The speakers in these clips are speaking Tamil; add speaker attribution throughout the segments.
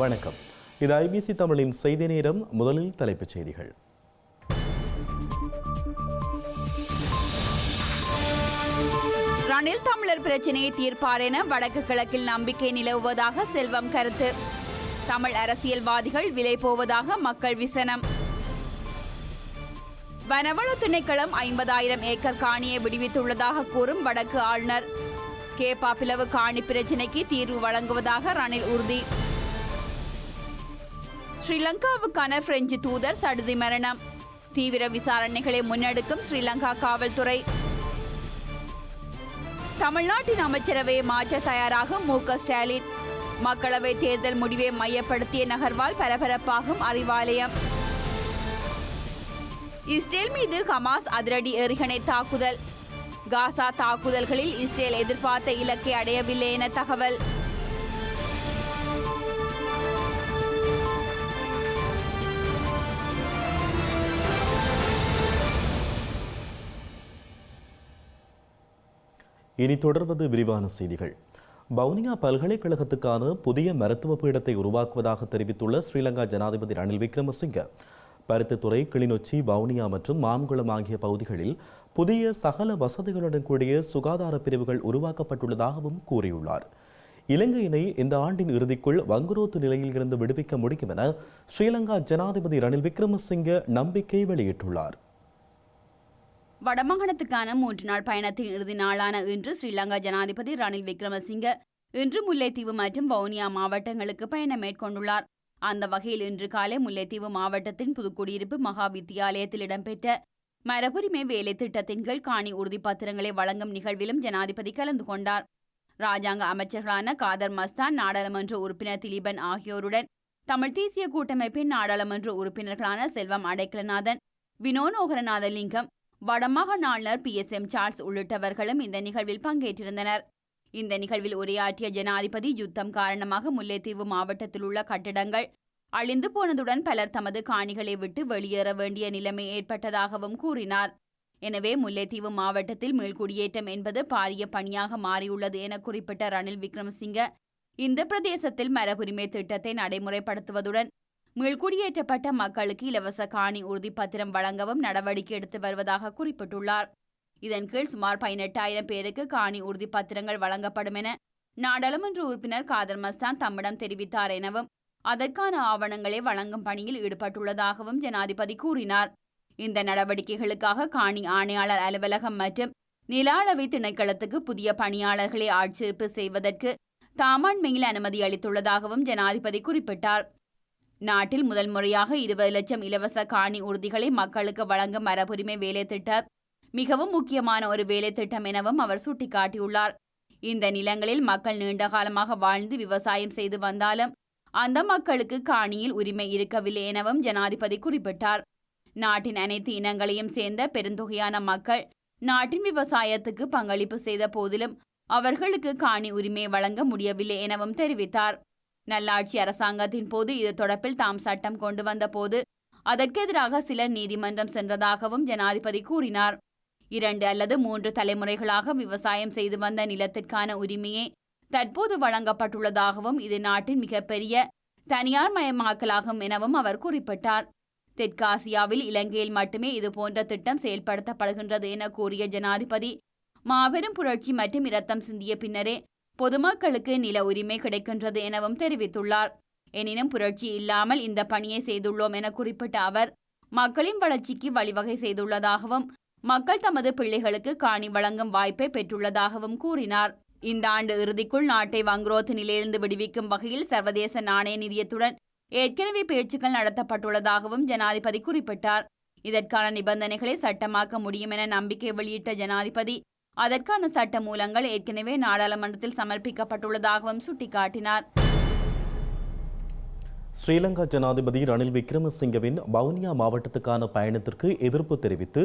Speaker 1: வணக்கம். இது ஐபிசி தமிழின் செய்தி நேரம். முதலில் தலைப்புச் செய்திகள்.
Speaker 2: ரணில் தமிழர் பிரச்சினையை தீர்ப்பார் என வடக்கு கிழக்கில் நம்பிக்கை நிலவுவதாக செல்வம் கருத்து. தமிழ் அரசியல்வாதிகள் விலை போவதாக மக்கள் விசனம். வனவள திணைக்களம் ஐம்பதாயிரம் ஏக்கர் காணியை விடுவித்துள்ளதாக கூறும் வடக்கு ஆளுநர். கே பிளவு காணி பிரச்சினைக்கு தீர்வு வழங்குவதாக ரணில் உறுதி. ஸ்ரீலங்காவுக்கான பிரெஞ்சு தூதர் சடுதி மரணம். தீவிர விசாரணைகளை முன்னெடுக்கும் ஸ்ரீலங்கா காவல்துறை. தமிழ்நாட்டின் அமைச்சரவையை மாற்ற தயாராகும் மு க ஸ்டாலின். மக்களவை தேர்தல் முடிவை மையப்படுத்திய நகர்வால் பரபரப்பாகும் அறிவாலயம். இஸ்ரேல் மீது ஹமாஸ் அதிரடி எறிகணை தாக்குதல். காசா தாக்குதல்களில் இஸ்ரேல் எதிர்பார்த்த இலக்கை அடையவில்லை என தகவல்.
Speaker 1: இனி தொடர்வது விரிவான செய்திகள். வவுனியா பல்கலைக்கழகத்துக்கான புதிய மருத்துவ பீடத்தை உருவாக்குவதாக தெரிவித்துள்ள ஸ்ரீலங்கா ஜனாதிபதி ரணில் விக்ரமசிங்க. பருத்தித்துறை கிளிநொச்சி வவுனியா மற்றும் மான்குளம் ஆகிய பகுதிகளில் புதிய சகல வசதிகளுடன் கூடிய சுகாதார பிரிவுகள் உருவாக்கப்பட்டுள்ளதாகவும் கூறியுள்ளார். இலங்கையினை இந்த ஆண்டின் இறுதிக்குள் வங்குரோத்து நிலையில் இருந்து விடுவிக்க முடியும் என ஸ்ரீலங்கா ஜனாதிபதி ரணில் விக்ரமசிங்க நம்பிக்கை வெளியிட்டுள்ளார்.
Speaker 2: வடமாகாணத்துக்கான மூன்று நாள் பயணத்தின் இறுதி நாளான இன்று ஸ்ரீலங்கா ஜனாதிபதி ரணில் விக்ரமசிங்க இன்று முல்லைத்தீவு மற்றும் வவுனியா மாவட்டங்களுக்கு பயணம் மேற்கொண்டுள்ளார். அந்த வகையில் இன்று காலை முல்லைத்தீவு மாவட்டத்தின் புதுக்குடியிருப்பு மகா வித்தியாலயத்தில் இடம்பெற்ற மரபுரிமை வேலை திட்டத்தின் கீழ் காணி உறுதிப்பத்திரங்களை வழங்கும் நிகழ்விலும் ஜனாதிபதி கலந்து கொண்டார். ராஜாங்க அமைச்சர்களான காதர் மஸ்தான் நாடாளுமன்ற உறுப்பினர் திலீபன் ஆகியோருடன் தமிழ் தேசிய கூட்டமைப்பின் நாடாளுமன்ற உறுப்பினர்களான செல்வம் அடைக்கலநாதன் வினோநோகரநாதலிங்கம் வடமாகாண ஆளுநர் பி எஸ் எம் சார்ஸ் உள்ளிட்டவர்களும் இந்த நிகழ்வில் பங்கேற்றிருந்தனர். இந்த நிகழ்வில் உரையாற்றிய ஜனாதிபதி யுத்தம் காரணமாக முல்லைத்தீவு மாவட்டத்தில் உள்ள கட்டிடங்கள் அழிந்து போனதுடன் பலர் தமது காணிகளை விட்டு வெளியேற வேண்டிய நிலைமை ஏற்பட்டதாகவும் கூறினார். எனவே முல்லைத்தீவு மாவட்டத்தில் மீள்குடியேற்றம் என்பது பாரிய பணியாக மாறியுள்ளது என குறிப்பிட்ட ரணில் விக்ரமசிங்க இந்த பிரதேசத்தில் மரபுரிமை திட்டத்தை நடைமுறைப்படுத்துவதுடன் மீள்குடியேற்றப்பட்ட மக்களுக்கு இலவச காணி உறுதிப்பத்திரம் வழங்கவும் நடவடிக்கை எடுத்து வருவதாக குறிப்பிட்டுள்ளார். இதன் கீழ் சுமார் பதினெட்டாயிரம் பேருக்கு காணி உறுதிப்பத்திரங்கள் வழங்கப்படும் என நாடாளுமன்ற உறுப்பினர் காதர் மஸ்தான் தம்மிடம் தெரிவித்தார் எனவும் அதற்கான ஆவணங்களை வழங்கும் பணியில் ஈடுபட்டுள்ளதாகவும் ஜனாதிபதி கூறினார். இந்த நடவடிக்கைகளுக்காக காணி ஆணையாளர் அலுவலகம் மற்றும் நில அளவை திணைக்களத்துக்கு புதிய பணியாளர்களை ஆட்சேர்ப்பு செய்வதற்கு தாமாண்மையில் அனுமதி அளித்துள்ளதாகவும் ஜனாதிபதி குறிப்பிட்டார். நாட்டில் முதல் முறையாக இருபது லட்சம் இலவச காணி உறுதிகளை மக்களுக்கு வழங்கும் மரபுரிமை வேலை திட்டம் மிகவும் முக்கியமான ஒரு வேலை திட்டம் எனவும் அவர் சுட்டிக்காட்டியுள்ளார். இந்த நிலங்களில் மக்கள் நீண்ட காலமாக வாழ்ந்து விவசாயம் செய்து வந்தாலும் அந்த மக்களுக்கு காணியில் உரிமை இருக்கவில்லை எனவும் ஜனாதிபதி குறிப்பிட்டார். நாட்டின் அனைத்து இனங்களையும் சேர்ந்த பெருந்தொகையான மக்கள் நாட்டின் விவசாயத்துக்கு பங்களிப்பு செய்த போதிலும் அவர்களுக்கு காணி உரிமை வழங்க முடியவில்லை எனவும் தெரிவித்தார். நல்லாட்சி அரசாங்கத்தின் போது இது தொடர்பில் தாம் சட்டம் கொண்டு வந்த போது அதற்கெதிராக சிலர் நீதிமன்றம் சென்றதாகவும் ஜனாதிபதி கூறினார். இரண்டு அல்லது மூன்று தலைமுறைகளாக விவசாயம் செய்து வந்த நிலத்திற்கான உரிமையே தற்போது வழங்கப்பட்டுள்ளதாகவும் இது நாட்டின் மிகப்பெரிய தனியார் மயமாக்கலாகும் எனவும் அவர் குறிப்பிட்டார். தெற்காசியாவில் இலங்கையில் மட்டுமே இதுபோன்ற திட்டம் செயல்படுத்தப்படுகின்றது என கூறிய ஜனாதிபதி மாபெரும் புரட்சி மற்றும் இரத்தம் சிந்திய பின்னரே பொதுமக்களுக்கு நில உரிமை கிடைக்கின்றது எனவும் தெரிவித்துள்ளார். எனினும் புரட்சி இல்லாமல் இந்த பணியை செய்துள்ளோம் என குறிப்பிட்ட அவர் மக்களின் வளர்ச்சிக்கு வழிவகை செய்துள்ளதாகவும் மக்கள் தமது பிள்ளைகளுக்கு காணி வழங்கும் வாய்ப்பை பெற்றுள்ளதாகவும் கூறினார். இந்த ஆண்டு இறுதிக்குள் நாட்டை வங்குரோத்து நிலையிலிருந்து விடுவிக்கும் வகையில் சர்வதேச நாணய நிதியத்துடன் ஏற்கனவே பேச்சுக்கள் நடத்தப்பட்டுள்ளதாகவும் ஜனாதிபதி குறிப்பிட்டார். இதற்கான நிபந்தனைகளை சட்டமாக்க முடியும் என நம்பிக்கை வெளியிட்ட ஜனாதிபதி அதற்கான சட்ட மூலங்கள் ஏற்கனவே நாடாளுமன்றத்தில் சமர்ப்பிக்கப்பட்டுள்ளதாகவும் சுட்டிக்காட்டினார்.
Speaker 1: ஸ்ரீலங்கா ஜனாதிபதி ரணில் விக்ரமசிங்கவின் வவுனியா மாவட்டத்துக்கான பயணத்திற்கு எதிர்ப்பு தெரிவித்து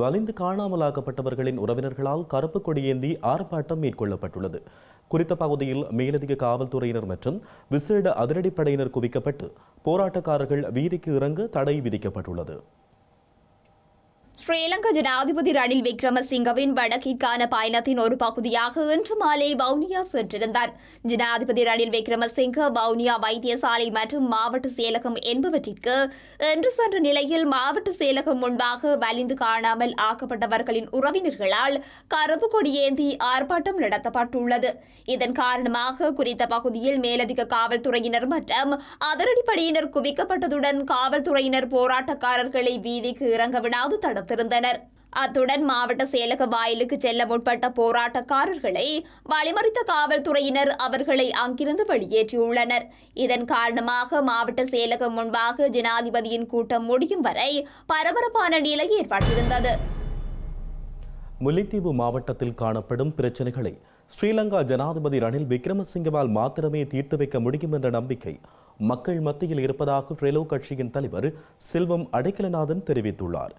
Speaker 1: வலிந்து காணாமலாக்கப்பட்டவர்களின் உறவினர்களால் கருப்பு கொடியேந்தி ஆர்ப்பாட்டம் மேற்கொள்ளப்பட்டுள்ளது. குறித்த பகுதியில் மேலதிக காவல்துறையினர் மற்றும் விசேட அதிரடிப்படையினர் குவிக்கப்பட்டு போராட்டக்காரர்கள் வீதிக்கு இறங்க தடை விதிக்கப்பட்டுள்ளது.
Speaker 3: ஸ்ரீலங்கா ஜனாதிபதி ரணில் விக்ரமசிங்கவின் வடக்கிற்கான பயணத்தின் ஒரு பகுதியாக இன்று மாலை வவுனியா சென்றிருந்தார். ஜனாதிபதி ரணில் விக்ரமசிங்க வவுனியா வைத்தியசாலை மற்றும் மாவட்ட செயலகம் என்பவற்றிற்கு இன்று சென்ற நிலையில் மாவட்ட செயலகம் முன்பாக வலிந்து காணாமல் ஆக்கப்பட்டவர்களின் உறவினர்களால் கருப்பு கொடியேந்தி ஆர்ப்பாட்டம் நடத்தப்பட்டுள்ளது. இதன் காரணமாக குறித்த பகுதியில் மேலதிக காவல்துறையினர் மற்றும் அதிரடிப்படையினர் குவிக்கப்பட்டதுடன் காவல்துறையினர் போராட்டக்காரர்களை வீதிக்கு இறங்க விடாது காத்திருந்தனர். அத்துடன் மாவட்ட செயலக வாயிலுக்கு செல்ல முற்பட்ட போராட்டக்காரர்களை வழிமறித்த காவல்துறையினர் அவர்களை அங்கிருந்து வெளியேற்றியுள்ளனர். இதன் காரணமாக மாவட்ட செயலகம் முன்பாக ஜனாதிபதியின் கூட்டம் முடியும் வரை பரபரப்பான நிலை ஏற்பட்டிருந்தது.
Speaker 1: முல்லைத்தீவு மாவட்டத்தில் காணப்படும் பிரச்சனைகளை ஸ்ரீலங்கா ஜனாதிபதி ரணில் விக்ரமசிங்கவால் மாத்திரமே தீர்த்து வைக்க முடியும் என்ற நம்பிக்கை மக்கள் மத்தியில் இருப்பதாக ரெலோ கட்சியின் தலைவர் செல்வம் அடைக்கலநாதன் தெரிவித்துள்ளார்.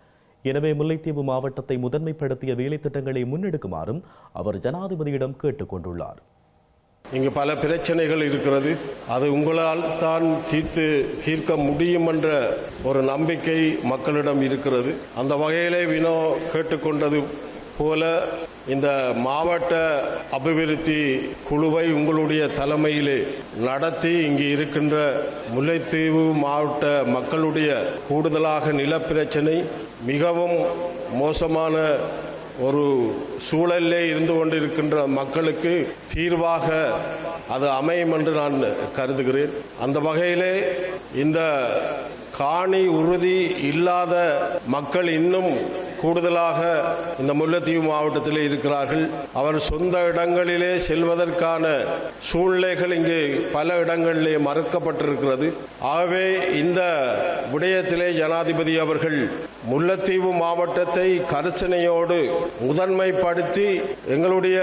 Speaker 1: எனவே முல்லைத்தீவு மாவட்டத்தை முதன்மைப்படுத்திய வேலை திட்டங்களை முன்னெடுக்குமாறும் அவர் ஜனாதிபதியிடம் கேட்டுக்கொண்டுள்ளார்
Speaker 4: இங்கு பல பிரச்சனைகள் இருக்கிறது. அது உங்களால் தான் தீர்த்து தீர்க்க முடியும் என்ற ஒரு நம்பிக்கை மக்களிடம் இருக்கிறது. அந்த வகையிலே வினோ கேட்டுக்கொண்டது போல இந்த மாவட்ட அபிவிருத்தி குழுவை உங்களுடைய தலைமையிலே நடத்தி இங்கு இருக்கின்ற முல்லைத்தீவு மாவட்ட மக்களுடைய கூடுதலாக நிலப்பிரச்சனை மிகவும் மோசமான ஒரு சூழலிலே இருந்து கொண்டிருக்கின்ற மக்களுக்கு தீர்வாக அது அமையும் என்று நான் கருதுகிறேன். அந்த வகையிலே இந்த காணி உறுதி இல்லாத மக்கள் இன்னும் கூடுதலாக இந்த முல்லைத்தீவு மாவட்டத்தில் இருக்கிறார்கள். அவர் சொந்த இடங்களிலே செல்வதற்கான சூழ்நிலைகள் இங்கு பல இடங்களிலே மறுக்கப்பட்டிருக்கிறது. ஆகவே இந்த விடயத்திலே ஜனாதிபதி அவர்கள் முல்லைத்தீவு மாவட்டத்தை கருச்சனையோடு முதன்மைப்படுத்தி எங்களுடைய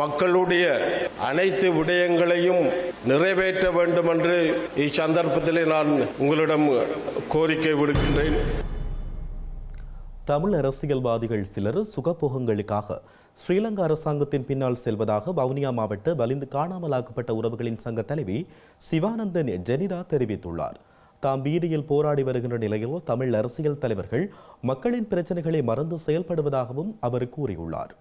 Speaker 4: மக்களுடைய அனைத்து விடயங்களையும் நிறைவேற்ற வேண்டும் என்று இச்சந்தர்ப்பத்திலே நான் உங்களிடம் கோரிக்கை விடுக்கின்றேன்.
Speaker 1: தமிழ் அரசியல்வாதிகள் சிலர் சுகபோகங்களுக்காக ஸ்ரீலங்கா அரசாங்கத்தின் பின்னால் செல்வதாக வவுனியா மாவட்ட வலிந்து காணாமலாக்கப்பட்ட உறவுகளின் சங்க தலைவி சிவானந்தன் ஜெனிதா தெரிவித்துள்ளார். தாம் வீதியில் போராடி வருகின்ற நிலையில் தமிழ் அரசியல் தலைவர்கள் மக்களின் பிரச்சனைகளை மறந்து செயல்படுவதாகவும் அவர் கூறியுள்ளார்.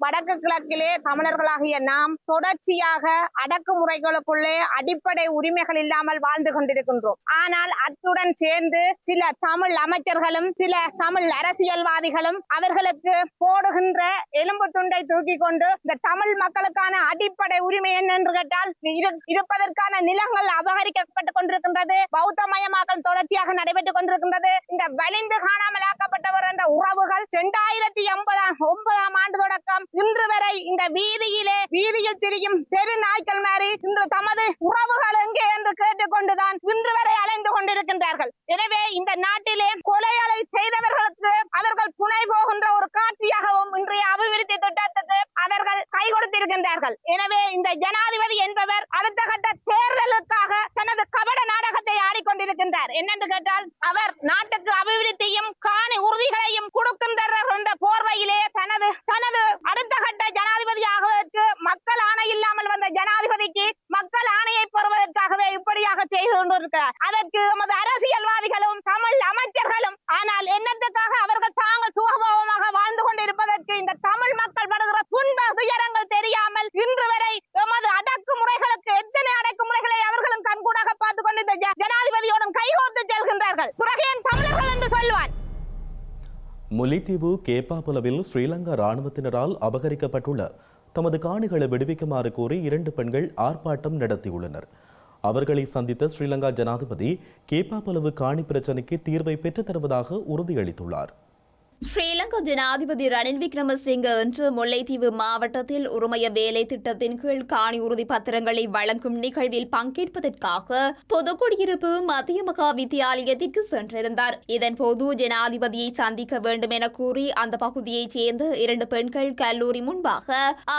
Speaker 5: வடக்கு கிழக்கிலே தமிழர்களாகிய நாம் தொடர்ச்சியாக அடக்குமுறைகளுக்குள்ளே அடிப்படை உரிமைகள் இல்லாமல் வாழ்ந்து கொண்டிருக்கின்றோம். ஆனால் அத்துடன் சேர்ந்து சில தமிழ் அமைச்சர்களும் சில தமிழ் அரசியல்வாதிகளும் அவர்களுக்கு போடுகின்ற எலும்பு துண்டை தூக்கி கொண்டு இந்த தமிழ் மக்களுக்கான அடிப்படை உரிமை என்ன என்று கேட்டால் இரு- இருப்பதற்கான நிலங்கள் அபகரிக்கப்பட்டுக் கொண்டிருக்கின்றது பௌத்தமயமாக்கல் தொடர்ச்சியாக நடைபெற்றுக் கொண்டிருக்கின்றது. இந்த வலிந்து காணாமலாக்கப்பட்டவர் என்ற உறவுகள் இரண்டாயிரத்தி எண்பதாம் ஒன்பதாம் ஆண்டு தொடக்கம் இன்று வரை இந்த வீதியிலே வீதியில் திரியும் தெரு நாய்க்கள் மாறி இன்று தமது உறவுகள் எங்கே என்று கேட்டுக்கொண்டுதான் இன்று வரை அலைந்து கொண்டிருக்கின்றார்கள். எனவே இந்த நாட்டில் கொலைகளை செய்தவர்களுக்கு அவர்கள் துணை போகின்ற ஒரு காட்சியாகவும் இன்றைய அபிவிருத்தி திட்டத்துக்கு அவர்கள் கை கொடுத்திருக்கின்றார்கள் எனவே இந்த ஜனாதிபதி என்பவர் அடுத்த கட்ட தேர்தலுக்காக தனது கபட நாடகத்தை ஆடிக்கொண்டிருக்கின்றார் என்னென்று கேட்டால் அவர் நாட்டுக்கு அபிவிருத்தியும் காணி உறுதிகளையும் கொடுக்கின்றார் என்ற போர்வையிலே தனது தனது அடுத்த கட்ட ஜனாதிபதி ஆகுவதற்கு மக்கள் ஆணை இல்லாமல் வந்த ஜனாதிபதிக்கு மக்கள் ஆணையை பெறுவதற்காகவே இப்படியாக செய்து கொண்டிருக்கிறார் அதற்கு எமது அரசியல்வாதிகளும் தமிழ் அமைச்சர்களும் ஆனால் என்னத்துக்காக அவர்கள் தாங்கள் சுகபோகமாக வாழ்ந்து கொண்டிருப்பதற்கு இந்த தமிழ் மக்கள் படுகிற துன்ப துயரங்கள் தெரியாமல் இன்று வரை எமது அடக்குமுறைகளுக்கு எத்தனை அடக்குமுறைகளை அவர்களும் கண்கூடாக பார்த்து கொண்டு இந்த ஜ- ஜனாதிபதியோடும் கைகோர்த்து செல்கின்றார்கள் பிறகு ஏன் தமிழர்கள் என்று சொல்வான்
Speaker 1: முல்லைத்தீவு கேப்பாபுலவில் ஸ்ரீலங்கா இராணுவத்தினரால் அபகரிக்கப்பட்டுள்ள தமது காணிகளை விடுவிக்குமாறு கோரி இரண்டு பெண்கள் ஆர்ப்பாட்டம் நடத்தியுள்ளனர். அவர்களை சந்தித்த ஸ்ரீலங்கா ஜனாதிபதி கேப்பாபுலவு காணி பிரச்சினைக்கு தீர்வை பெற்றுத் தருவதாக உறுதியளித்துள்ளார்.
Speaker 3: ஸ்ரீலங்கா ஜனாதிபதி ரணில் விக்ரமசிங்க இன்று முல்லைத்தீவு மாவட்டத்தில் உரிமைய வேலை திட்டத்தின் கீழ் காணி உறுதி பத்திரங்களை வழங்கும் நிகழ்வில் பங்கேற்பதற்காக பொதுக்குடியிருப்பு மத்திய மகா வித்தியாலயத்திற்கு சென்றிருந்தார் இதன்போது ஜனாதிபதியை சந்திக்க வேண்டும் என கூறி அந்த பகுதியைச் சேர்ந்த இரண்டு பெண்கள் கல்லூரி முன்பாக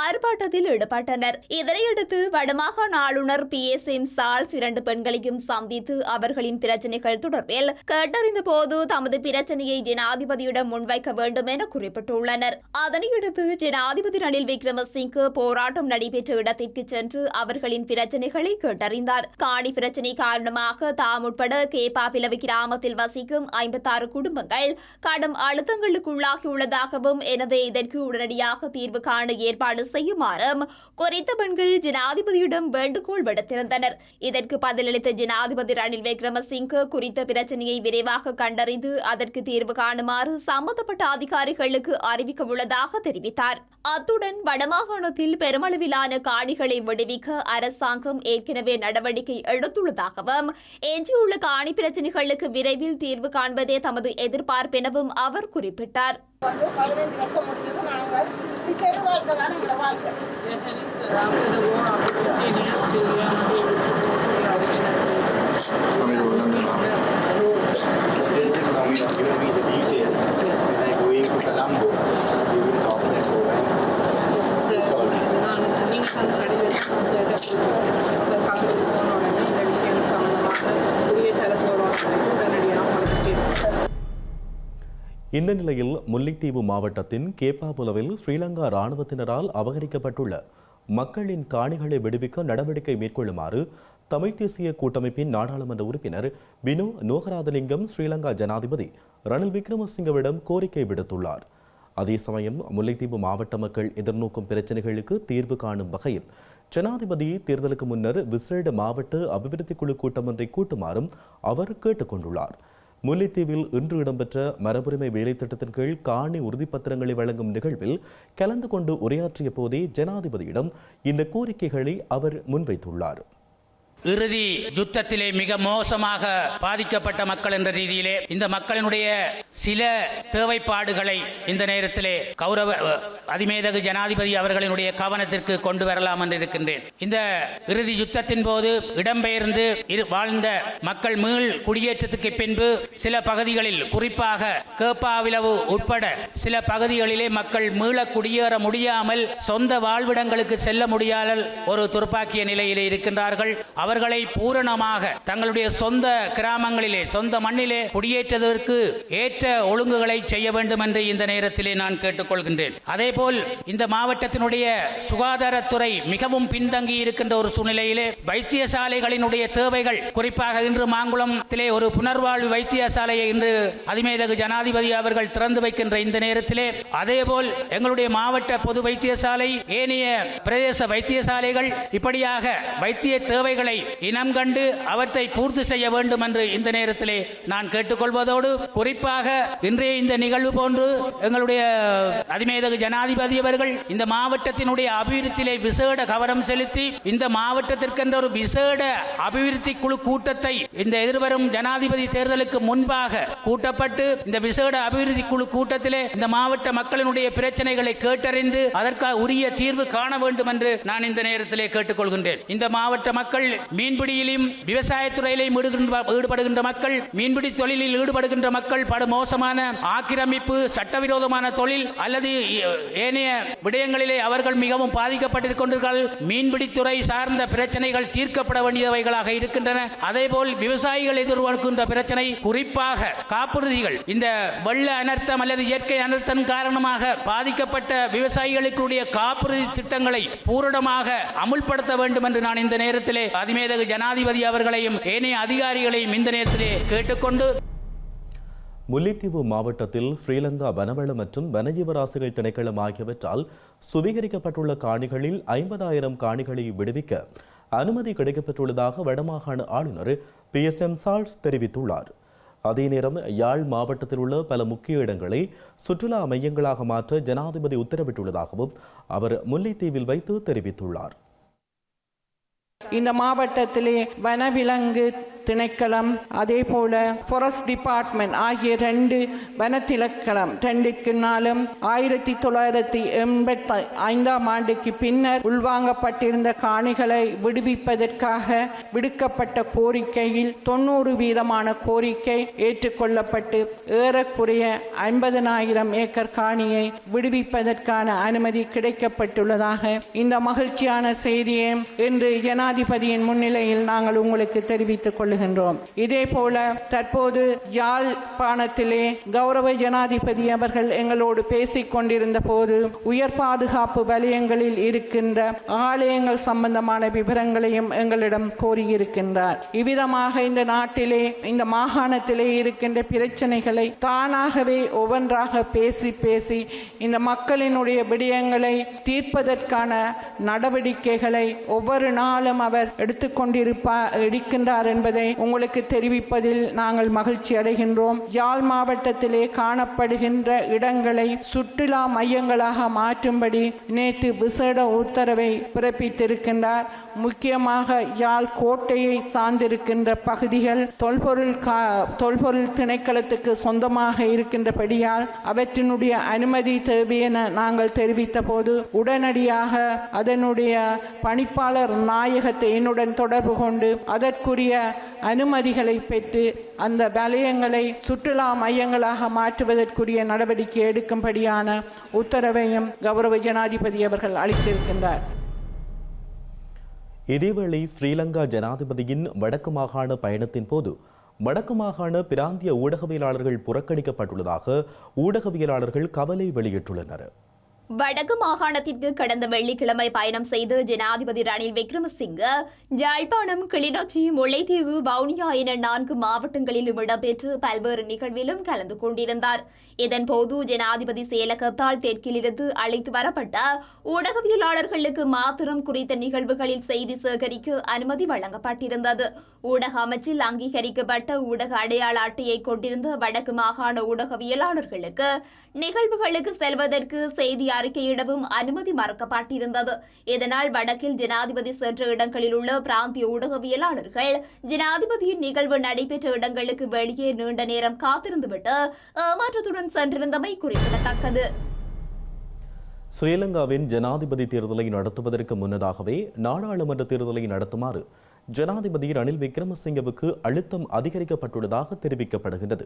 Speaker 3: ஆர்ப்பாட்டத்தில் ஈடுபட்டனர். இதனையடுத்து வடமாகாண ஆளுநர் பி. எஸ். எம். சால்ஸ் இரண்டு பெண்களையும் சந்தித்து அவர்களின் பிரச்சனைகள் தொடர்பில் கேட்டறிந்த போது தமது பிரச்சனையை ஜனாதிபதியிடம் முன் முன்வைக்க வேண்டும் என குறிப்பிட்டுள்ளனர். அதனையடுத்து ஜனாதிபதி ரணில் விக்ரமசிங்கே போராட்டம் நடைபெற்ற இடத்திற்கு சென்று அவர்களின் பிரச்சனைகளை கேட்டறிந்தார். காணி பிரச்சனை காரணமாக தாம் உட்பட கேப்பாபிலவு கிராமத்தில் வசிக்கும் ஐம்பத்தாறு குடும்பங்கள் கடும் அழுத்தங்களுக்குள்ளாகியுள்ளதாகவும் எனவே இதற்கு உடனடியாக தீர்வு காண ஏற்பாடு செய்யுமாறும் குறித்த பெண்கள் ஜனாதிபதியிடம் வேண்டுகோள் விடுத்திருந்தனர். இதற்கு பதிலளித்த ஜனாதிபதி ரணில் விக்ரமசிங்கே குறித்த பிரச்சனையை விரைவாக கண்டறிந்து அதற்கு தீர்வு காணுமாறு சம்பந்தப்பட்ட அதிகாரிகளுக்கு அறிவிக்க உள்ளதாக தெரிவித்தார். அத்துடன் வடமாகாணத்தில் பெருமளவிலான காணிகளை விடுவிக்க அரசாங்கம் ஏற்கனவே நடவடிக்கை எடுத்துள்ளதாகவும் எஞ்சியுள்ள காணி பிரச்சனைகளுக்கு விரைவில் தீர்வு காண்பதே தமது எதிர்பார்ப்பெனவும் அவர் குறிப்பிட்டார்.
Speaker 6: வந்து பதினஞ்சு வருஷம் முடிஞ்சது
Speaker 7: சார் இந்த விஷயம் உடனடியாக உங்களுக்கு
Speaker 1: இந்த நிலையில் முல்லைத்தீவு மாவட்டத்தின் கேப்பாபுலவில் ஸ்ரீலங்கா இராணுவத்தினரால் அபகரிக்கப்பட்டுள்ள மக்களின் காணிகளை விடுவிக்க நடவடிக்கை மேற்கொள்ளுமாறு தமிழ் தேசிய கூட்டமைப்பின் நாடாளுமன்ற உறுப்பினர் பினு நோகராதலிங்கம் ஸ்ரீலங்கா ஜனாதிபதி ரணில் விக்ரமசிங்கவிடம் கோரிக்கை விடுத்துள்ளார். அதே சமயம் முல்லைத்தீவு மாவட்ட மக்கள் எதிர்நோக்கும் பிரச்சனைகளுக்கு தீர்வு காணும் வகையில் ஜனாதிபதி தேர்தலுக்கு முன்னர் விசேட மாவட்ட அபிவிருத்தி குழு கூட்டம் ஒன்றை கூட்டுமாறும் அவர் கேட்டுக்கொண்டுள்ளார். முல்லைத்தீவில் இன்று இடம்பெற்ற மரபுரிமை வேலை திட்டத்தின் கீழ் காணி உறுதிப்பத்திரங்களை வழங்கும் நிகழ்வில் கலந்து கொண்டு உரையாற்றிய போதே ஜனாதிபதியிடம் இந்த கோரிக்கைகளை அவர் முன்வைத்துள்ளார்.
Speaker 8: இறுதி யுத்தத்திலே மிக மோசமாக பாதிக்கப்பட்ட மக்கள் என்ற ரீதியிலே இந்த மக்களினுடைய சில தேவைப்பாடுகளை இந்த நேரத்திலே கௌரவ அதிமேதகு ஜனாதிபதி அவர்களினுடைய கவனத்திற்கு கொண்டு வரலாம் என்று இருக்கின்றேன். இந்த இறுதி யுத்தத்தின் போது இடம்பெயர்ந்து வாழ்ந்த மக்கள் மீள் குடியேற்றத்துக்கு பின்பு சில பகுதிகளில் குறிப்பாக கேப்பாவிலவு உட்பட சில பகுதிகளிலே மக்கள் மீள குடியேற முடியாமல் சொந்த வாழ்விடங்களுக்கு செல்ல முடியாமல் ஒரு துர்ப்பாக்கிய நிலையிலே இருக்கின்றார்கள். அவர்களை பூரணமாக தங்களுடைய சொந்த கிராமங்களிலே சொந்த மண்ணிலே குடியேற்றதற்கு ஏற்ற ஒழுங்குகளை செய்ய வேண்டும் என்று இந்த நேரத்திலே நான் கேட்டுக்கொள்கின்றேன். அதேபோல் இந்த மாவட்டத்தினுடைய சுகாதாரத்துறை மிகவும் பின்தங்கி இருக்கின்ற ஒரு சூழ்நிலையிலே வைத்தியசாலைகளினுடைய தேவைகள் குறிப்பாக இன்று மாங்குளத்திலே ஒரு புனர்வாழ்வு வைத்தியசாலையை இன்று அதிமேதகு ஜனாதிபதி அவர்கள் திறந்து வைக்கின்ற இந்த நேரத்திலே அதேபோல் எங்களுடைய மாவட்ட பொது வைத்தியசாலை ஏனைய பிரதேச வைத்தியசாலைகள் இப்படியாக வைத்திய தேவைகளை இனம் கண்டு அவற்றை பூர்த்தி செய்ய வேண்டும் என்று இந்த நேரத்திலே நான் கேட்டுக்கொள்வதோடு குறிப்பாக இன்றைய இந்த நிகழ்வு போன்று எங்களுடைய அதிமேதகு ஜனாதிபதி அவர்கள் இந்த மாவட்டத்தினுடைய அபிவிருத்தியிலே விசேட கவனம் செலுத்தி இந்த மாவட்டத்திற்கென்ற ஒரு விசேட அபிவிருத்தி குழு கூட்டத்தை இந்த எதிர்வரும் ஜனாதிபதி தேர்தலுக்கு முன்பாக கூட்டப்பட்டு இந்த விசேட அபிவிருத்தி குழு கூட்டத்திலே இந்த மாவட்ட மக்களினுடைய பிரச்சனைகளை கேட்டறிந்து அதற்காக உரிய தீர்வு காண வேண்டும் என்று நான் இந்த நேரத்திலே கேட்டுக்கொள்கின்றேன். இந்த மாவட்ட மக்கள் மீன்பிடியிலும் விவசாயத்துறையிலும் ஈடுபடுகின்ற மக்கள் மீன்பிடி தொழிலில் ஈடுபடுகின்ற மக்கள் படு மோசமான ஆக்கிரமிப்பு சட்டவிரோதமான தொழில் அல்லது ஏனைய விடயங்களிலே அவர்கள் மிகவும் பாதிக்கப்பட்டிருக்கின்றார்கள் மீன்பிடித்துறை சார்ந்த பிரச்சனைகள் தீர்க்கப்பட வேண்டியவைகளாக இருக்கின்றன. அதேபோல் விவசாயிகள் எதிர்கொள்கின்ற பிரச்சனை குறிப்பாக காப்புறுதிகள். இந்த வெள்ள அனர்த்தம் அல்லது இயற்கை அனர்த்தம் காரணமாக பாதிக்கப்பட்ட விவசாயிகளுக்குடைய காப்புறுதி திட்டங்களை பூரணமாக அமுல்படுத்த வேண்டும் என்று நான் இந்த நேரத்திலே மேதகு ஜனாதிபதி அவர்களையும் ஏனைய அதிகாரிகளையும் இந்த நேரத்திலே கேட்டுக்கொண்டு
Speaker 1: முல்லைத்தீவு மாவட்டத்தில் ஸ்ரீலங்கா வனவள மற்றும் வனஜீவராசிகள் திணைக்களம் ஆகியவற்றால் சுவீகரிக்கப்பட்டுள்ள காணிகளில் ஐம்பதாயிரம் காணிகளை விடுவிக்க அனுமதி கிடைக்கப்பட்டுள்ளதாக வடமாகாண ஆளுநர் பி எஸ் எம் சால்ஸ் தெரிவித்துள்ளார். அதே நேரம் யாழ் மாவட்டத்தில் உள்ள பல முக்கிய இடங்களை சுற்றுலா மையங்களாக மாற்ற ஜனாதிபதி உத்தரவிட்டுள்ளதாகவும் அவர் முல்லைத்தீவில் வைத்து தெரிவித்துள்ளார்.
Speaker 7: இந்த மாவட்டத்திலே வனவிலங்கு திணைக்களம் அதே போல ஃபாரஸ்ட் டிபார்ட்மெண்ட் ஆகிய ரெண்டு வனத்திலக்களம் ரெண்டுக்குனாலும் ஆயிரத்தி தொள்ளாயிரத்தி எண்பத்தி ஐந்தாம் ஆண்டுக்கு பின்னர் உள்வாங்கப்பட்டிருந்த காணிகளை விடுவிப்பதற்காக விடுக்கப்பட்ட கோரிக்கையில் தொண்ணூறு வீதமான கோரிக்கை ஏற்றுக்கொள்ளப்பட்டு ஏறக்குறைய ஐம்பதனாயிரம் ஏக்கர் காணியை விடுவிப்பதற்கான அனுமதி கிடைக்கப்பட்டுள்ளதாக இந்த மகிழ்ச்சியான செய்தியை. இன்று ஜனாதிபதியின் முன்னிலையில் நாங்கள் உங்களுக்கு தெரிவித்துக் கொள்ள கொள்ளுகின்றோம் இதே போல தற்போது யாழ்ப்பாணத்திலே கௌரவ ஜனாதிபதி அவர்கள் எங்களோடு பேசிக் கொண்டிருந்த போது உயர் பாதுகாப்பு வலயங்களில் இருக்கின்ற ஆலயங்கள் சம்பந்தமான விவரங்களையும் எங்களிடம் கோரியிருக்கின்றார். இவ்விதமாக இந்த நாட்டிலே இந்த மாகாணத்திலே இருக்கின்ற பிரச்சனைகளை தானாகவே ஒவ்வொன்றாக பேசி பேசி இந்த மக்களினுடைய விடயங்களை தீர்ப்பதற்கான நடவடிக்கைகளை ஒவ்வொரு நாளும் அவர் எடுத்துக்கொண்டிருப்பா எடுக்கின்றார் என்பதை உங்களுக்கு தெரிவிப்பதில் நாங்கள் மகிழ்ச்சி அடைகின்றோம். யாழ் மாவட்டத்திலே காணப்படுகின்ற இடங்களை சுற்றுலா மையங்களாக மாற்றும்படி நேற்று விசேட உத்தரவை பிறப்பித்திருக்கின்றார். முக்கியமாக யாழ் கோட்டையை சார்ந்திருக்கின்ற பகுதிகள் தொல்பொருள் கா தொல்பொருள் திணைக்களத்துக்கு சொந்தமாக இருக்கின்றபடியால் அவற்றினுடைய அனுமதி தேவை என நாங்கள் தெரிவித்த போது உடனடியாக அதனுடைய பணிப்பாளர் நாயகத்தை என்னுடன் தொடர்பு கொண்டு அதற்குரிய அனுமதிகளை பெற்று அந்த வலயங்களை சுற்றுலா மையங்களாக மாற்றுவதற்குரிய நடவடிக்கை எடுக்கும்படியான உத்தரவையும் கௌரவ ஜனாதிபதி அவர்கள் அளித்திருக்கின்றார்.
Speaker 1: இதேவேளை ஸ்ரீலங்கா ஜனாதிபதியின் வடக்கு மாகாண பயணத்தின் போது வடக்கு மாகாண பிராந்திய ஊடகவியலாளர்கள் புறக்கணிக்கப்பட்டுள்ளதாக ஊடகவியலாளர்கள் கவலை வெளியிட்டுள்ளனர்.
Speaker 3: வடக்கு மாகாணத்திற்கு கடந்த வெள்ளிக்கிழமை பயணம் செய்து ஜனாதிபதி ரணில் விக்ரமசிங்க ஜாழ்ப்பாணம் கிளிநொச்சி முல்லைத்தீவு வவுனியா என நான்கு மாவட்டங்களிலும் இடம்பெற்று பல்வேறு நிகழ்விலும் கலந்து கொண்டிருந்தார். இதன்போது ஜனாதிபதி செயலகத்தால் தெற்கிலிருந்து அழைத்து வரப்பட்ட ஊடகவியலாளர்களுக்கு மாத்திரம் குறித்த நிகழ்வுகளில் செய்தி சேகரிக்க அனுமதி வழங்கப்பட்டிருந்தது. ஊடக அமைச்சில் அங்கீகரிக்கப்பட்ட ஊடக அடையாள அட்டையை கொண்டிருந்த வடக்கு மாகாண ஊடகவியலாளர்களுக்கு நிகழ்வுகளுக்கு செல்வதற்கு செய்தி அறிக்கையிடவும் அனுமதி மறுக்கப்பட்டிருந்தது. இதனால் வடக்கில் ஜனாதிபதி சென்ற இடங்களில் உள்ள பிராந்திய ஊடகவியலாளர்கள் ஜனாதிபதியின் நிகழ்வு நடைபெற்ற இடங்களுக்கு வெளியே நீண்ட நேரம் காத்திருந்துவிட்டு ஏமாற்றத்துடன் சென்றிருந்தமை குறிப்பிடத்தக்கது.
Speaker 1: ஸ்ரீலங்காவின் ஜனாதிபதி தேர்தலை நடத்துவதற்கு முன்னதாகவே நாடாளுமன்ற தேர்தலை நடத்துமாறு ஜனாதிபதி ரணில் விக்ரமசிங்கவுக்கு அழுத்தம் அதிகரிக்கப்பட்டுள்ளதாக தெரிவிக்கப்படுகின்றது.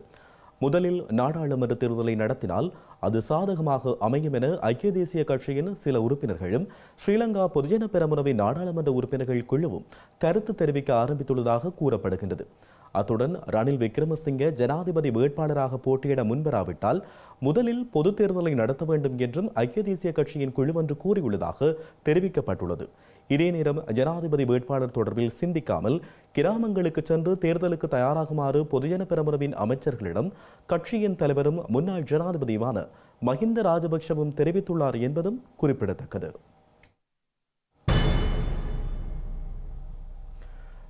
Speaker 1: முதலில் நாடாளுமன்ற தேர்தலை நடத்தினால் அது சாதகமாக அமையும் என ஐக்கிய தேசிய கட்சியின் சில உறுப்பினர்களும் ஸ்ரீலங்கா பொதுஜன பெரமுனவின் நாடாளுமன்ற உறுப்பினர்கள் குழுவும் கருத்து தெரிவிக்க ஆரம்பித்துள்ளதாக கூறப்படுகின்றது. அத்துடன் ரணில் விக்ரமசிங்க ஜனாதிபதி வேட்பாளராக போட்டியிட முன்வராவிட்டால் முதலில் பொது தேர்தலை நடத்த வேண்டும் என்றும் ஐக்கிய தேசிய கட்சியின் குழு ஒன்று கூறியுள்ளதாக தெரிவிக்கப்பட்டுள்ளது. இதே நேரம் ஜனாதிபதி வேட்பாளர் தொடர்பில் சிந்திக்காமல் கிராமங்களுக்கு சென்று தேர்தலுக்கு தயாராகுமாறு பொதுஜன பெரமுனவின் அமைச்சர்களிடம் கட்சியின் தலைவரும் முன்னாள் ஜனாதிபதியுமான மஹிந்த ராஜபக்ஷவும் தெரிவித்துள்ளார் என்பதும் குறிப்பிடத்தக்கது.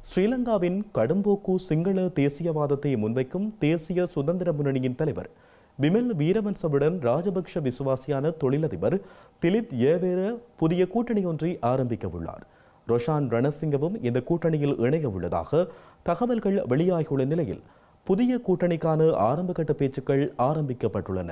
Speaker 1: ஸ்ரீலங்காவின் கடும்போக்கு சிங்கள தேசியவாதத்தை முன்வைக்கும் தேசிய சுதந்திர முன்னணியின் தலைவர் பிமல் வீரவன்சவுடன் ராஜபக்ஷ விசுவாசியான தொழிலதிபர் திலித் ஏவேர புதிய கூட்டணி ஒன்றை ஆரம்பிக்க உள்ளார். ரொஷான் ரணசிங்கவும் இந்த கூட்டணியில் இணைய உள்ளதாக தகவல்கள் வெளியாகியுள்ள நிலையில் புதிய கூட்டணிக்கான ஆரம்பகட்ட பேச்சுக்கள் ஆரம்பிக்கப்பட்டுள்ளன.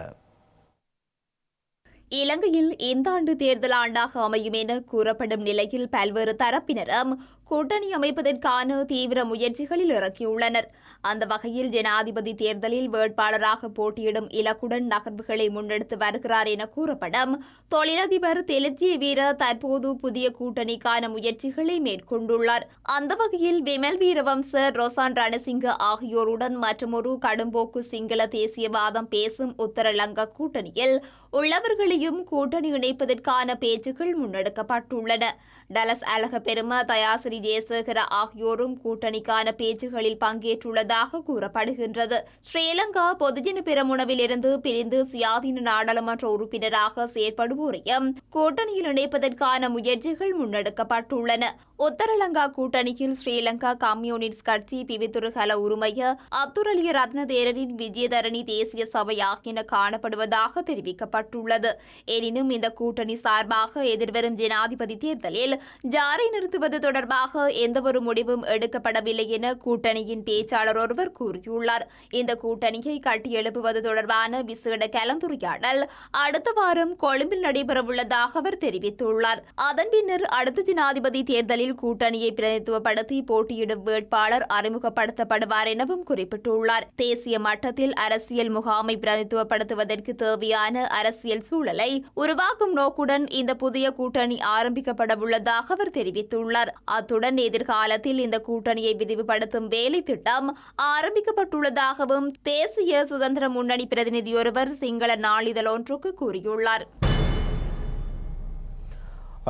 Speaker 3: இலங்கையில் இந்த ஆண்டு தேர்தல் ஆண்டாக அமையும் என கூறப்படும் நிலையில் பல்வேறு தரப்பினரும் கூட்டணி அமைப்பதற்கான தீவிர முயற்சிகளில் இறக்கியுள்ளனர் அந்த வகையில் ஜனாதிபதி தேர்தலில் வேட்பாளராக போட்டியிடும் இலக்குடன் நகர்வுகளை முன்னெடுத்து வருகிறார் என கூறப்படும் தொழிலதிபர் தெலுஜிய வீர தற்போது புதிய கூட்டணிக்கான முயற்சிகளை மேற்கொண்டுள்ளார். அந்த வகையில் விமல் வீரவம்ச ரொசான் ரணசிங்க ஆகியோருடன் மற்றொரு கடும்போக்கு சிங்கள தேசியவாதம் பேசும் உத்தரலங்க கூட்டணியில் உள்ளவர்களையும் கூட்டணி இணைப்பதற்கான பேச்சுக்கள் முன்னெடுக்கப்பட்டுள்ளன. டலஸ் அழக பெரும தயாசிரி விஜயசேகர ஆகியோரும் கூட்டணிக்கான பேச்சுகளில் பங்கேற்றுள்ளதாக கூறப்படுகின்றது. ஸ்ரீலங்கா பொதுஜன பெருமுனவிலிருந்து பிரிந்து சுயாதீன நாடாளுமன்ற உறுப்பினராக செயற்படுவோரையும் கூட்டணியில் இணைப்பதற்கான முயற்சிகள் முன்னெடுக்கப்பட்டுள்ளன. உத்தரலங்கா கூட்டணியில் ஸ்ரீலங்கா கம்யூனிஸ்ட் கட்சி பிவித்துருகல உரிமைய அத்துரலிய ரத்னதேரரின் விஜயதரணி தேசிய சபை ஆகியன காணப்படுவதாக தெரிவிக்கப்பட்டுள்ளது. எனினும் இந்த கூட்டணி சார்பாக எதிர்வரும் ஜனாதிபதி தேர்தலில் ஜாரை நிறுத்துவது தொடர்பாக எந்தவொரு முடிவும் எடுக்கப்படவில்லை என கூட்டணியின் பேச்சாளர் ஒருவர் கூறியுள்ளார். இந்த கூட்டணியை கட்டியெழுப்புவது தொடர்பான விசேட கலந்துரையாடல் அடுத்த வாரம் கொழும்பில் நடைபெறவுள்ளதாக அவர் தெரிவித்துள்ளார். அதன் பின்னர் அடுத்த ஜனாதிபதி தேர்தலில் கூட்டணியை பிரதித்துவப்படுத்தி போட்டியிடும் வேட்பாளர் அறிமுகப்படுத்தப்படுவார் எனவும் குறிப்பிட்டுள்ளார். தேசிய மட்டத்தில் அரசியல் முகாமை பிரதித்துவப்படுத்துவதற்கு தேவையான அரசியல் சூழலை உருவாக்கும் நோக்குடன் இந்த புதிய கூட்டணி ஆரம்பிக்கப்படவுள்ளதாக அவர் தெரிவித்துள்ளார். அத்துடன் எதிர்காலத்தில் இந்த கூட்டணியை விரிவுபடுத்தும் வேலை திட்டம் ஆரம்பிக்கப்பட்டுள்ளதாகவும் தேசிய சுதந்திர முன்னணி பிரதிநிதியொருவர் சிங்கள நாளிதழ் ஒன்றுக்கு கூறியுள்ளார்.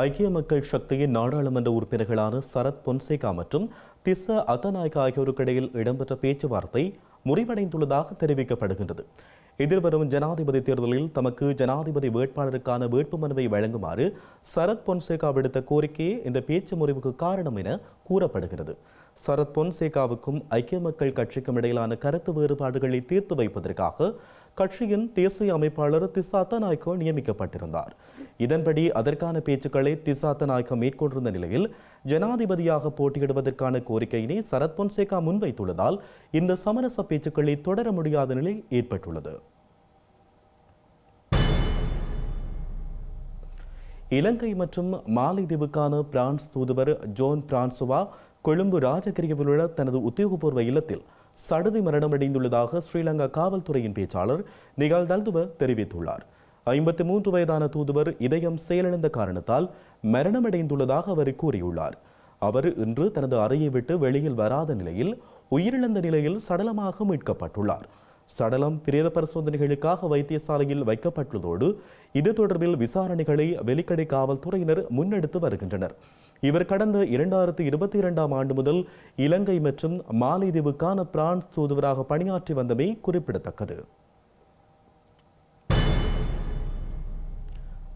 Speaker 1: ஐக்கிய மக்கள் சக்தியின் நாடாளுமன்ற உறுப்பினர்களான சரத் பொன்சேகா மற்றும் திஸ்ஸ அத்தநாயக்க ஆகியோருக்கிடையில் இடம்பெற்ற பேச்சுவார்த்தை முறிவடைந்துள்ளதாக தெரிவிக்கப்படுகின்றது. எதிர்வரும் ஜனாதிபதி தேர்தலில் தமக்கு ஜனாதிபதி வேட்பாளருக்கான வேட்புமனுவை வழங்குமாறு சரத் பொன்சேகா விடுத்த கோரிக்கையே இந்த பேச்சு முறிவுக்கு காரணம் என கூறப்படுகிறது. சரத் பொன்சேகாவுக்கும் ஐக்கிய மக்கள் கட்சிக்கும் இடையிலான கருத்து வேறுபாடுகளை தீர்த்து வைப்பதற்காக கட்சியின் தேசிய அமைப்பாளர் திசாத்த நாயக்கோ நியமிக்கப்பட்டிருந்தார். இதன்படி அதற்கான பேச்சுக்களை திசாத்த நாயக்கம் மேற்கொண்டிருந்த நிலையில் ஜனாதிபதியாக போட்டியிடுவதற்கான கோரிக்கையினை சரத் பொன்சேகா முன்வைத்துள்ளதால் இந்த சமரச பேச்சுக்களை தொடர முடியாத நிலை ஏற்பட்டுள்ளது. இலங்கை மற்றும் மாலைதீவுக்கான பிரான்ஸ் தூதுவர் ஜோன் பிரான்சுவா கொழும்பு ராஜகிரியவில் உள்ள தனது உத்தியோகபூர்வ இல்லத்தில் சடுதி மரணமடைந்துள்ளதாக ஸ்ரீலங்கா காவல்துறையின் பேச்சாளர் நிகால் தல்துவ தெரிவித்துள்ளார். ஐம்பத்தி மூன்று வயதான தூதுவர் இதயம் செயலிழந்த காரணத்தால் மரணமடைந்துள்ளதாக அவர் கூறியுள்ளார். அவர் இன்று தனது அறையை விட்டு வெளியில் வராத நிலையில் உயிரிழந்த நிலையில் சடலமாக மீட்கப்பட்டுள்ளார். சடலம் பிரேத பரிசோதனைகளுக்காக வைத்தியசாலையில் வைக்கப்பட்டுள்ளதோடு இது தொடர்பில் விசாரணைகளை வெலிக்கடை காவல்துறையினர் முன்னெடுத்து வருகின்றனர். இவர் கடந்த இரண்டாயிரத்தி இருபத்தி இரண்டாம் ஆண்டு முதல் இலங்கை மற்றும் மாலைதீவுக்கான பிரான்ஸ் தூதுவராக பணியாற்றி வந்தமை குறிப்பிடத்தக்கது.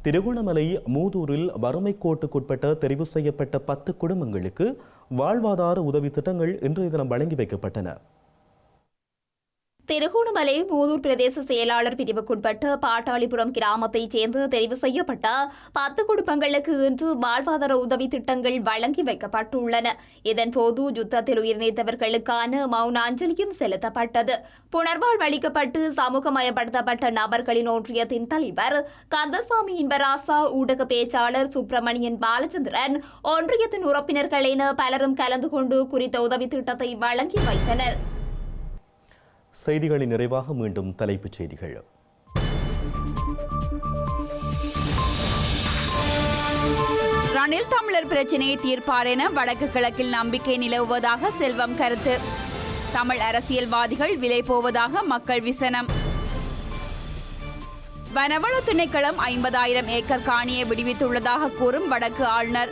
Speaker 1: திருகோணமலை மூதூரில் வறுமை கோட்டுக்குட்பட்ட தெரிவு செய்யப்பட்ட பத்து குடும்பங்களுக்கு வாழ்வாதார உதவி திட்டங்கள் இன்றைய தினம் வழங்கி வைக்கப்பட்டன.
Speaker 3: திருகோணமலை மூதூர் பிரதேச செயலாளர் பிரிவுக்குட்பட்ட பாட்டாளிபுரம் கிராமத்தைச் சேர்ந்து தெரிவு செய்யப்பட்ட பத்து குடும்பங்களுக்கு இன்று வாழ்வாதார உதவி திட்டங்கள் வழங்கி வைக்கப்பட்டுள்ளன. இதன்போது யுத்தத்தில் உயிர்நீத்தவர்களுக்கான மௌன அஞ்சலியும் செலுத்தப்பட்டது. புனர்வாழ்வு அளிக்கப்பட்டு சமூகமயப்படுத்தப்பட்ட நபர்களின் ஒன்றியத்தின் தலைவர் கந்தசாமி இன்பராசா ஊடக பேச்சாளர் சுப்பிரமணியன் பாலச்சந்திரன் ஒன்றியத்தின் உறுப்பினர்கள் என பலரும் கலந்து கொண்டு குறித்த உதவி திட்டத்தை வழங்கி வைத்தனர்.
Speaker 1: செய்திகளின் நிறைவாக மீண்டும் தலைப்புச் செய்திகள்.
Speaker 2: ரணில் தமிழர் பிரச்சினையை தீர்ப்பார் என வடக்கு கிழக்கில் நம்பிக்கை நிலவுவதாக செல்வம் கருத்து. தமிழ் அரசியல்வாதிகள் விலை போவதாக மக்கள் விசனம். வனவள திணைக்களம் ஐம்பதாயிரம் ஏக்கர் காணியை விடுவித்துள்ளதாக கூறும் வடக்கு ஆளுநர்.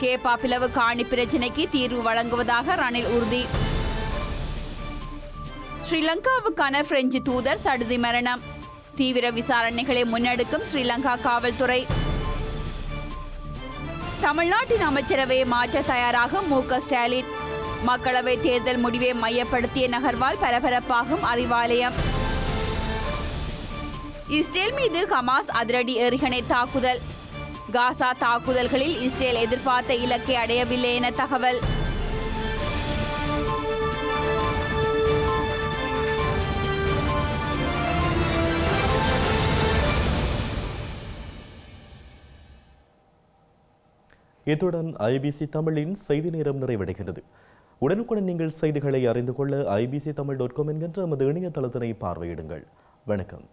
Speaker 2: கேப்பா காணி பிரச்சினைக்கு தீர்வு வழங்குவதாக ரணில் உறுதி. ஸ்ரீலங்காவுக்கான பிரெஞ்சு தூதர் சடுதி மரணம். தீவிர விசாரணைகளை முன்னெடுக்கும் ஸ்ரீலங்கா காவல்துறை. தமிழ்நாட்டின் அமைச்சரவையை மாற்ற தயாராக மு க ஸ்டாலின். மக்களவை தேர்தல் முடிவை மையப்படுத்திய நகர்வால் பரபரப்பாகும் அறிவாலயம். இஸ்ரேல் மீது ஹமாஸ் அதிரடி எறிகணை தாக்குதல். காசா தாக்குதல்களில் இஸ்ரேல் எதிர்பார்த்த இலக்கை அடையவில்லை என தகவல்.
Speaker 1: இத்துடன் ஐபிசி தமிழின் செய்தி நேரம் நிறைவடைகிறது. உடனுக்குடன் நீங்கள் செய்திகளை அறிந்து கொள்ள ஐபிசி தமிழ் டாட் காம் என்கின்ற நமது இணையதளத்தினை பார்வையிடுங்கள். வணக்கம்.